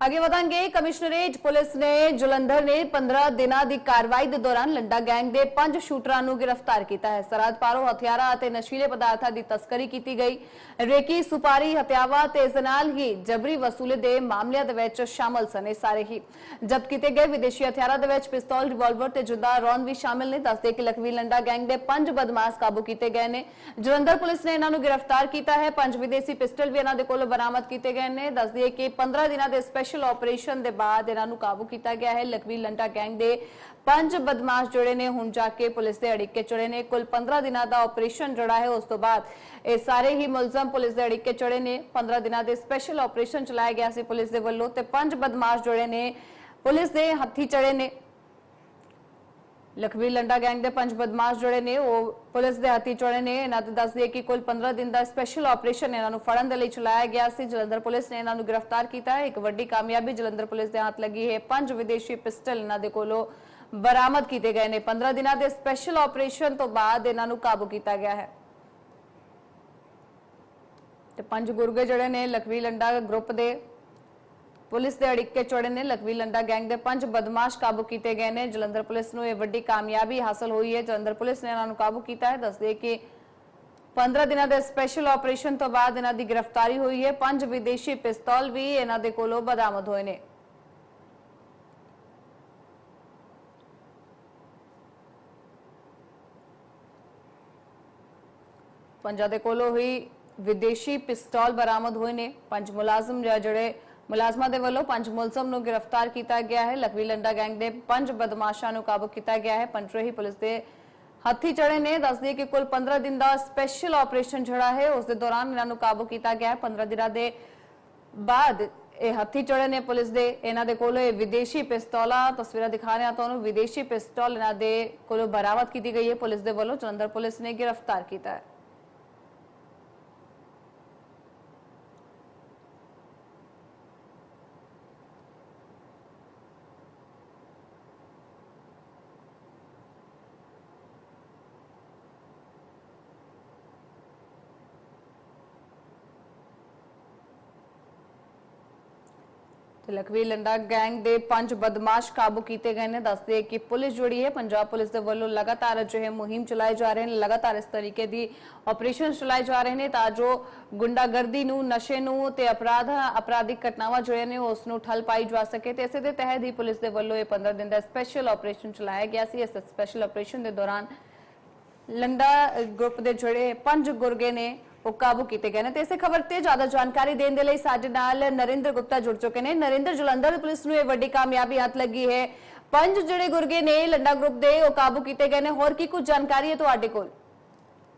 ਅੱਗੇ ਵਧਾਂਗੇ commissionerate police ਨੇ ਜਲੰਧਰ ਨੇ 15 ਦਿਨਾਂ ਦੀ ਕਾਰਵਾਈ ਦੇ ਦੌਰਾਨ ਲੰਡਾ ਗੈਂਗ ਦੇ ਪੰਜ ਸ਼ੂਟਰਾਂ ਨੂੰ ਗ੍ਰਿਫਤਾਰ ਕੀਤਾ ਹੈ ਸਰਹੱਦ ਪਾਰੋਂ ਹਥਿਆਰਾਂ ਅਤੇ ਨਸ਼ੀਲੇ ਪਦਾਰਥਾਂ ਦੀ ਤਸਕਰੀ ਕੀਤੀ ਗਈ ਰੇਕੀ ਸੁਪਾਰੀ ਹਥਿਆਵਾ ਤੇ ਇਸ ਦੇ ਨਾਲ ਹੀ ਜਬਰੀ ਵਸੂਲੇ ਦੇ ਮਾਮਲਿਆਂ ਦੇ ਵਿੱਚ ਸ਼ਾਮਲ ਸਨ ਇਹ ਸਾਰੇ ਹੀ ਜ਼ਬਤ ਕੀਤੇ ਗਏ ਵਿਦੇਸ਼ੀ ਹਥਿਆਰਾਂ ਦੇ ਵਿੱਚ ਪਿਸਤੌਲ ਰਿਵਾਲਵਰ ਤੇ ਜੁਦਾ ਰੌਨ ਵੀ ਸ਼ਾਮਲ ਨੇ ਦੱਸਦੇ ਕਿ ਲਖਵੀ ਲੰਡਾ ਗੈਂਗ ਦੇ ਪੰਜ ਬਦਮਾਸ਼ ਕਾਬੂ ਕੀਤੇ ਗਏ ਨੇ ਜਲੰਧਰ ਪੁਲਿਸ ਨੇ ਇਹਨਾਂ ਨੂੰ ਗ੍ਰਿਫਤਾਰ ਕੀਤਾ ਹੈ ਪੰਜ ਵਿਦੇਸ਼ੀ ਪਿਸਟਲ ਵੀ ਇਹਨਾਂ ਦੇ ਕੋਲੋਂ ਬਰਾਮਦ ਕੀਤੇ ਗਏ ਨੇ ਦੱਸਦੀ ਕਿ 15 ਦਿਨਾਂ ਦੇ ਸਪੈਸ਼ਲ ਆਪਰੇਸ਼ਨ ਦੇ ਬਾਅਦ ਇਹਨਾਂ ਨੂੰ ਕਾਬੂ ਕੀਤਾ ਗਿਆ ਹੈ। ਲਖਵੀ ਲੰਡਾ ਗੈਂਗ ਦੇ ਪੰਜ ਬਦਮਾਸ਼ ਜਿਹੜੇ ਨੇ ਹੁਣ ਜਾ ਕੇ ਪੁਲਿਸ ਦੇ ਅੜਿੱਕੇ ਚੜੇ ਨੇ। ਕੁੱਲ 15 ਦਿਨਾਂ ਦਾ ਆਪਰੇਸ਼ਨ ਜਿਹੜਾ ਹੈ, ਉਸ ਤੋਂ ਬਾਅਦ ਇਹ ਸਾਰੇ ਹੀ ਮੁਲਜ਼ਮ ਪੁਲਿਸ ਦੇ ਅੜਿੱਕੇ ਚੜੇ ਨੇ। 15 ਦਿਨਾਂ ਦੇ ਸਪੈਸ਼ਲ ਆਪਰੇਸ਼ਨ ਚਲਾਇਆ ਗਿਆ ਸੀ ਪੁਲਿਸ ਦੇ ਵੱਲੋਂ ਤੇ ਪੰਜ ਬਦਮਾਸ਼ ਜਿਹੜੇ ਨੇ ਪੁਲਿਸ ਦੇ ਹੱਥੀ ਚੜੇ ਨੇ। ਲਖਵੀ ਲੰਡਾ ਗੈਂਗ ਦੇ ਪੰਜ ਬਦਮਾਸ਼ ਜਿਹੜੇ ਨੇ, ਉਹ ਪੁਲਿਸ ਦੇ ਹੱਥੀ ਚੜੇ ਨੇ। ਇਹਨਾਂ ਤੇ ਦੱਸ ਦਈਏ ਕਿ ਕੁੱਲ 15 ਦਿਨ ਦਾ ਸਪੈਸ਼ਲ ਆਪਰੇਸ਼ਨ ਇਹਨਾਂ ਨੂੰ ਫੜਨ ਦੇ ਲਈ ਚਲਾਇਆ ਗਿਆ ਸੀ। ਜਲੰਧਰ ਪੁਲਿਸ ਨੇ ਇਹਨਾਂ ਨੂੰ ਗ੍ਰਿਫਤਾਰ ਕੀਤਾ ਹੈ। ਇੱਕ ਵੱਡੀ ਕਾਮਯਾਬੀ ਜਲੰਧਰ ਪੁਲਿਸ ਦੇ ਹੱਥ ਲੱਗੀ ਹੈ। ਪੰਜ ਵਿਦੇਸ਼ੀ ਪਿਸਟਲ ਇਹਨਾਂ ਦੇ ਕੋਲੋਂ ਬਰਾਮਦ ਕੀਤੇ ਗਏ ਨੇ। 15 ਦਿਨਾਂ ਦੇ ਸਪੈਸ਼ਲ ਆਪਰੇਸ਼ਨ ਤੋਂ ਬਾਅਦ ਇਹਨਾਂ ਨੂੰ ਕਾਬੂ ਕੀਤਾ ਗਿਆ ਹੈ। ਤੇ ਪੰਜ ਗੁਰਗੇ ਜਿਹੜੇ ਨੇ ਲਖਵੀ ਲੰਡਾ ਗਰੁੱਪ ਦੇ ਪੁਲਿਸ ਦੇ ਅੜਿੱਕੇ ਚੜੇ ਨੇ ਲਖਵੀ ਲੰਡਾ ਗੈਂਗ ਦੇ ਪੰਜ ਬਦਮਾਸ਼ ਕਾਬੂ ਕੀਤੇ ਗਏ ਨੇ। ਜਲੰਧਰ ਪੁਲਿਸ ਨੂੰ ਇਹ ਵੱਡੀ ਕਾਮਯਾਬੀ ਹਾਸਲ ਹੋਈ ਹੈ। ਜਲੰਧਰ ਪੁਲਿਸ ਨੇ ਇਹਨਾਂ ਨੂੰ ਕਾਬੂ ਕੀਤਾ ਹੈ। ਦੱਸਦੇ ਕਿ 15 ਦਿਨਾਂ ਦੇ ਸਪੈਸ਼ਲ ਆਪਰੇਸ਼ਨ ਤੋਂ ਬਾਅਦ ਇਹਨਾਂ ਦੀ ਗ੍ਰਿਫਤਾਰੀ ਹੋਈ ਹੈ। ਪੰਜ ਵਿਦੇਸ਼ੀ ਪਿਸਤੌਲ ਵੀ ਇਹਨਾਂ ਦੇ ਕੋਲੋਂ ਬਰਾਮਦ ਹੋਏ ਨੇ। ਪੰਜਾਂ ਦੇ ਕੋਲੋਂ ਹੀ ਵਿਦੇਸ਼ੀ ਪਿਸਤੌਲ ਬਰਾਮਦ ਹੋਏ ਨੇ। ਪੰਜ ਮੁਲਾਜ਼ਮ ਜਿਹੜੇ ਮੁਲਾਜ਼ਮਾਂ ਦੇ ਵੱਲੋਂ ਪੰਜ ਮੁਲਜ਼ਮ ਨੂੰ ਗ੍ਰਿਫਤਾਰ ਕੀਤਾ ਗਿਆ ਹੈ। ਲਖਵੀ ਲੰਡਾ ਗੈਂਗ ਦੇ ਪੰਜ ਬਦਮਾਸ਼ਾਂ ਨੂੰ ਕਾਬੂ ਕੀਤਾ ਗਿਆ ਹੈ। ਪੰਜਰੇਹੀ ਪੁਲਿਸ ਦੇ ਹੱਥੀ ਚੜੇ ਨੇ। ਦੱਸਦੀ ਕਿ ਕੁੱਲ 15 ਦਿਨ ਦਾ ਸਪੈਸ਼ਲ ਆਪਰੇਸ਼ਨ ਜਿਹੜਾ ਹੈ, ਉਸ ਦੇ ਦੌਰਾਨ ਇਹਨਾਂ ਨੂੰ ਕਾਬੂ ਕੀਤਾ ਗਿਆ ਹੈ। 15 ਦਿਨਾਂ ਦੇ ਬਾਅਦ ਇਹ ਹੱਥੀ ਚੜੇ ਨੇ ਪੁਲਿਸ ਦੇ। ਇਹਨਾਂ ਦੇ ਕੋਲੋਂ ਇਹ ਵਿਦੇਸ਼ੀ ਪਿਸਤੌਲਾਂ, ਤਸਵੀਰਾਂ ਦਿਖਾ ਰਹੇ ਹਾਂ ਤੁਹਾਨੂੰ। ਵਿਦੇਸ਼ੀ ਪਿਸਤੌਲ ਇਹਨਾਂ ਦੇ ਕੋਲੋਂ ਬਰਾਮਦ ਕੀਤੀ ਗਈ ਹੈ। ਪੁਲਿਸ ਦੇ ਵੱਲੋਂ ਜਲੰਧਰ ਪੁਲਿਸ ਨੇ ਗ੍ਰਿਫਤਾਰ ਕੀਤਾ ਹੈ। ਤੇ ਲਖਵੀ ਲੰਡਾ ਗੈਂਗ ਦੇ ਪੰਜ ਬਦਮਾਸ਼ ਕਾਬੂ ਕੀਤੇ ਗਏ ਨੇ। ਦੱਸਦੇ ਕਿ ਪੁਲਿਸ ਜਿਹੜੀ ਹੈ, ਪੰਜਾਬ ਪੁਲਿਸ ਦੇ ਵੱਲੋਂ ਲਗਾਤਾਰ ਅਜਿਹੇ ਮੁਹਿੰਮ ਚਲਾਏ ਜਾ ਰਹੇ ਨੇ, ਲਗਾਤਾਰ ਇਸ ਤਰੀਕੇ ਦੀ ਆਪਰੇਸ਼ਨ ਚਲਾਏ ਜਾ ਰਹੇ ਨੇ ਤਾਂ ਜੋ ਗੁੰਡਾਗਰਦੀ ਨੂੰ, ਨਸ਼ੇ ਨੂੰ ਤੇ ਅਪਰਾਧ, ਅਪਰਾਧਿਕ ਘਟਨਾਵਾਂ ਜਿਹੜੀਆਂ ਨੇ ਉਸ ਨੂੰ ਠੱਲ ਪਾਈ ਜਾ ਸਕੇ। ਤੇ ਇਸੇ ਦੇ ਤਹਿਤ ਹੀ ਪੁਲਿਸ ਦੇ ਵੱਲੋਂ ਇਹ 15 ਦਿਨ ਦਾ ਸਪੈਸ਼ਲ ਆਪਰੇਸ਼ਨ ਚਲਾਇਆ ਗਿਆ ਸੀ। ਇਸ ਸਪੈਸ਼ਲ ਆਪਰੇਸ਼ਨ ਦੇ ਦੌਰਾਨ ਲੰਡਾ ਗਰੁੱਪ ਦੇ ਜਿਹੜੇ ਪੰਜ ਗੁਰਗੇ ਨੇ ਉਹ ਕਾਬੂ ਕੀਤੇ ਗਏ ਨੇ ਤੇ ਇਸੇ ਖਬਰ ਤੇ ਜ਼ਿਆਦਾ ਜਾਣਕਾਰੀ ਦੇਣ ਦੇ ਲਈ ਸਾਡੇ ਨਾਲ ਨਰਿੰਦਰ ਗੁਪਤਾ ਜੁੜ ਚੁੱਕੇ ਨੇ। ਨਰਿੰਦਰ, ਜਲੰਧਰ ਪੁਲਿਸ ਨੂੰ ਇਹ ਵੱਡੀ ਕਾਮਯਾਬੀ ਹੱਥ ਲੱਗੀ ਹੈ। ਪੰਜ ਜਿਹੜੇ ਗੁਰਗੇ ਨੇ ਲੰਡਾ ਗਰੁੱਪ ਦੇ, ਉਹ ਕਾਬੂ ਕੀਤੇ ਗਏ ਨੇ। ਹੋਰ ਕੀ ਕੁਝ ਜਾਣਕਾਰੀ ਹੈ ਤੁਹਾਡੇ ਕੋਲ?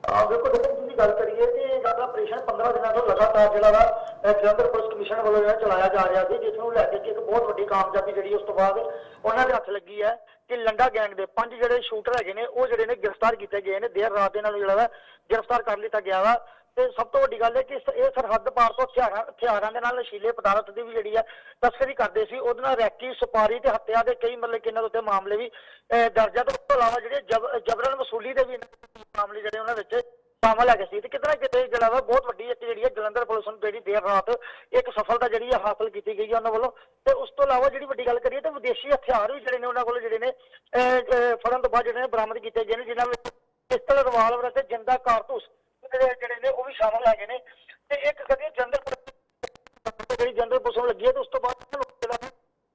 ਆ ਤੁਸੀਂ ਗੱਲ ਕਰੀਏ ਕਿ ਜਿਹੜਾ ਆਪਰੇਸ਼ਨ 15 ਦਿਨਾਂ ਤੋਂ ਲਗਾਤਾਰ ਜਿਹੜਾ ਵਾ ਜਲੰਧਰ ਪੁਲਿਸ ਕਮਿਸ਼ਨ ਵੱਲੋਂ ਜਿਹੜਾ ਚਲਾਇਆ ਜਾ ਰਿਹਾ ਸੀ, ਜਿਸ ਨੂੰ ਲੈ ਕੇ ਇੱਕ ਬਹੁਤ ਵੱਡੀ ਕਾਮਯਾਬੀ ਜਿਹੜੀ ਉਸ ਤੋਂ ਬਾਅਦ ਉਹਨਾਂ ਦੇ ਹੱਥ ਲੱਗੀ ਹੈ ਕਿ ਲੰਡਾ ਗੈਂਗ ਦੇ ਪੰਜ ਜਿਹੜੇ ਸ਼ੂਟਰ ਹੈਗੇ ਨੇ, ਉਹ ਜਿਹੜੇ ਨੇ ਗ੍ਰਿਫਤਾਰ ਕੀਤੇ ਗਏ ਨੇ। ਦੇਰ ਰਾਤ ਇਹਨਾਂ ਨੂੰ ਜਿਹੜਾ ਵਾ ਗ੍ਰਿਫਤਾਰ ਕਰ ਲਿੱਤਾ ਗਿਆ ਵਾ। ਤੇ ਸਭ ਤੋਂ ਵੱਡੀ ਗੱਲ ਹੈ ਕਿ ਇਸ- ਇਹ ਸਰਹੱਦ ਪਾਰ ਤੋਂ ਹਥਿਆਰਾਂ ਹਥਿਆਰਾਂ ਦੇ ਨਾਲ ਨਸ਼ੀਲੇ ਪਦਾਰਥ ਦੀ ਵੀ ਜਿਹੜੀ ਹੈ ਤਸਕਰੀ ਕਰਦੇ ਸੀ ਉਹਦੇ ਨਾਲ ਰੈਕੀ ਸੁਪਾਰੀ ਤੇ ਹੱਤਿਆ ਦੇ ਕਈ ਮਤਲਬ ਕਿ ਇਹਨਾਂ ਦੇ ਉੱਤੇ ਮਾਮਲੇ ਵੀ ਅਹ, ਦਰਜ ਹੈ ਤੋਂ ਇਲਾਵਾ ਜਿਹੜੇ ਜਬ- ਜਬਰਨ ਵਸੂਲੀ ਦੇ ਵੀ ਮਾਮਲੇ ਜਿਹੜੇ ਉਹਨਾਂ ਵਿੱਚ ਸ਼ਾਮਲ ਹੈਗੇ ਸੀ। ਤੇ ਕਿਤੇ ਕਿਤੇ ਜਿਹੜਾ ਵਾ ਬਹੁਤ ਵੱਡੀ ਇੱਕ ਜਿਹੜੀ ਹੈ ਜਲੰਧਰ ਪੁਲਿਸ ਨੂੰ ਜਿਹੜੀ ਦੇਰ ਰਾਤ ਇੱਕ ਸਫਲਤਾ ਜਿਹੜੀ ਹੈ ਹਾਸਲ ਕੀਤੀ ਗਈ ਹੈ ਉਹਨਾਂ ਵੱਲੋਂ। ਤੇ ਉਸ ਤੋਂ ਇਲਾਵਾ ਜਿਹੜੀ ਵੱਡੀ ਗੱਲ ਕਰੀਏ ਤੇ ਵਿਦੇਸ਼ੀ ਹਥਿਆਰ ਵੀ ਜਿਹੜੇ ਨੇ ਉਹਨਾਂ ਕੋਲ ਜਿਹੜੇ ਨੇ ਅਹ, ਅਹ, ਫੜਨ ਤੋਂ ਬਾਅਦ ਜਿਹੜੇ ਨੇ ਬਰਾਮਦ ਕੀਤੇ ਗਏ ਨੇ ਜਿਨ੍ਹਾਂ ਵਿੱਚ ਪਿਸਤਲ ਰਿਵਾਲਵਰ ਅਤੇ ਜਿੰਦਾ ਕਾਰਤੂਸ ਜਿਹੜੇ ਜਿਹੜੇ ਨੇ, ਉਹ ਵੀ ਸ਼ਾਮਲ ਹੈਗੇ ਨੇ। ਤੇ ਇੱਕ ਕਦੀ ਜਲੰਧਰ ਜਿਹੜੀ ਜਨਰਲ ਪੁਲਿਸ ਲੱਗੀ ਹੈ, ਤੇ ਉਸ ਤੋਂ ਬਾਅਦ ਇਹਨਾਂ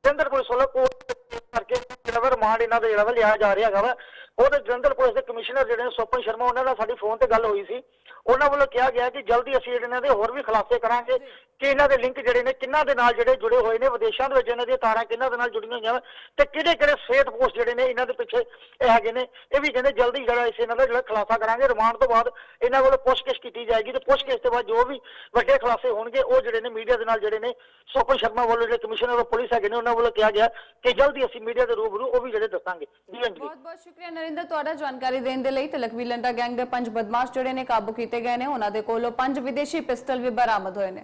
ਜਲੰਧਰ ਪੁਲਿਸ ਵੱਲੋਂ ਕੋਰਟ ਕਰਕੇ ਜਿਹੜਾ ਰਿਮਾਂਡ ਇਹਨਾਂ ਦਾ ਜਿਹੜਾ ਵਾ ਲਿਆ ਜਾ ਰਿਹਾ ਹੈਗਾ ਵਾ। ਉਹਦੇ ਜਲੰਧਰ ਪੁਲਿਸ ਦੇ ਕਮਿਸ਼ਨਰ ਜਿਹੜੇ ਨੇ ਸੋਪਨ ਸ਼ਰਮਾ ਉਹਨਾਂ ਨਾਲ ਸਾਡੀ ਫੋਨ ਤੇ ਗੱਲ ਹੋਈ ਸੀ। ਉਹਨਾਂ ਵੱਲੋਂ ਕਿਹਾ ਗਿਆ ਕਿ ਜਲਦੀ ਅਸੀਂ ਇਹਨਾਂ ਦੇ ਹੋਰ ਵੀ ਖੁਲਾਸੇ ਕਰਾਂਗੇ ਕਿ ਇਹਨਾਂ ਦੇ ਲਿੰਕ ਜਿਹੜੇ ਨੇ ਕਿੰਨਾਂ ਦੇ ਨਾਲ ਜਿਹੜੇ ਜੁੜੇ ਹੋਏ ਨੇ ਵਿਦੇਸ਼ਾਂ ਦੇ ਵਿੱਚ ਇਹਨਾਂ ਦੀਆਂ ਤਾਰਾਂ ਕਿੰਨਾਂ ਦੇ ਨਾਲ ਜੁੜੀਆਂ ਹੋਈਆਂ ਵਾ ਤੇ ਕਿਹੜੇ ਕਿਹੜੇ ਸੇਤ ਪੋਸਟ ਜਿਹੜੇ ਨੇ ਇਹਨਾਂ ਦੇ ਪਿੱਛੇ ਇਹ ਹੈਗੇ ਨੇ ਇਹ ਵੀ ਕਹਿੰਦੇ ਜਲਦੀ ਜਿਹੜਾ ਇਸ ਇਹਨਾਂ ਦਾ ਜਿਹੜਾ ਖੁਲਾਸਾ ਕਰਾਂਗੇ ਰਿਮਾਂਡ ਤੋਂ ਬਾਅਦ ਇਹਨਾਂ ਵੱਲੋਂ ਪੁੱਛਗਿੱਛ ਕੀਤੀ ਜਾਏਗੀ ਤੇ ਪੁੱਛਗਿੱਛ ਤੋਂ ਬਾਅਦ ਜੋ ਵੀ ਵੱਡੇ ਖੁਲਾਸੇ ਹੋਣਗੇ ਉਹ ਜਿਹੜੇ ਨੇ ਮੀਡੀਆ ਦੇ ਨਾਲ ਜਿਹੜੇ ਨੇ ਸੋਪਨ ਸ਼ਰਮਾ ਵੱਲੋਂ ਜਿਹੜੇ ਕਮਿਸ਼ਨਰ ਆਫ ਪੁਲਿਸ ਹੈਗੇ ਨੇ ਉਹਨਾਂ ਵੱਲੋਂ ਕਿਹਾ ਗਿਆ ਕਿ ਜਲਦੀ ਅਸੀਂ ਮੀਡੀਆ ਦੇ ਰੂਬਰੂ ਉਹ ਵੀ ਜਿਹੜੇ ਦੱਸਾਂਗੇ। ਜੀ ਅੰਜਲੀ ਬਹੁਤ ਬਹੁਤ ਸ਼ੁਕਰੀਆ ਨਰਿੰਦਰ, ਤੁਹਾਡਾ ਜਾਣਕਾਰੀ ਦੇਣ ਦੇ ਲਈ ਤੇ ਲਖਵੀ ਲੰਡਾ ਗੈਂਗ ਦੇ ਪੰਜ ਬਦਮਾਸ਼ ਜਿਹੜੇ ਨੇ ਕਾਬੂ ਕੀਤੇ ਗਏ ਨੇ। ਉਹਨਾਂ ਦੇ ਕੋਲੋਂ ਪੰਜ ਵਿਦੇਸ਼ੀ ਪਿਸਟਲ ਵੀ ਬਰਾਮਦ ਹੋਏ ਨੇ।